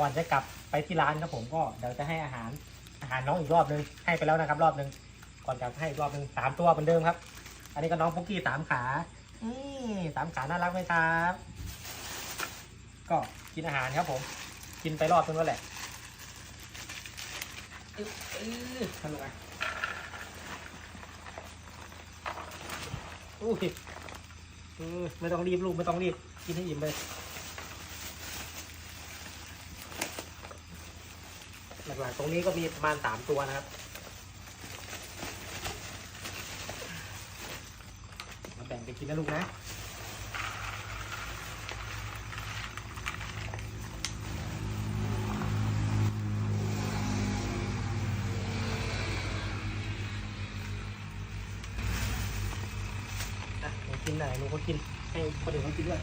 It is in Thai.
ก่อนจะกลับไปที่ร้านครับผมก็เดี๋ยวจะให้อาหารอาหารน้องอีกรอบนึงให้ไปแล้วนะครับ รอบนึงก่อนกลับให้อีกรอบนึงสามตัวเหมือนเดิมครับ อันนี้ก็น้องฟุกกี้สามขานี่สามขาน่ารักไหมครับ ก็กินอาหารครับผม กินไปรอบนึงแล้วแหละอื้ออื้อทำยังไงอุ้ยอืมไม่ต้องรีบลูกไม่ต้องรีบ กินให้อิ่มเลย หลักๆตรงนี้ก็มีประมาณสามตัวนะครับมาแบ่งกันกินนะลูกนะอะหนูกินไหนอยหนูก็กินให้คนอื่นเขากินด้วย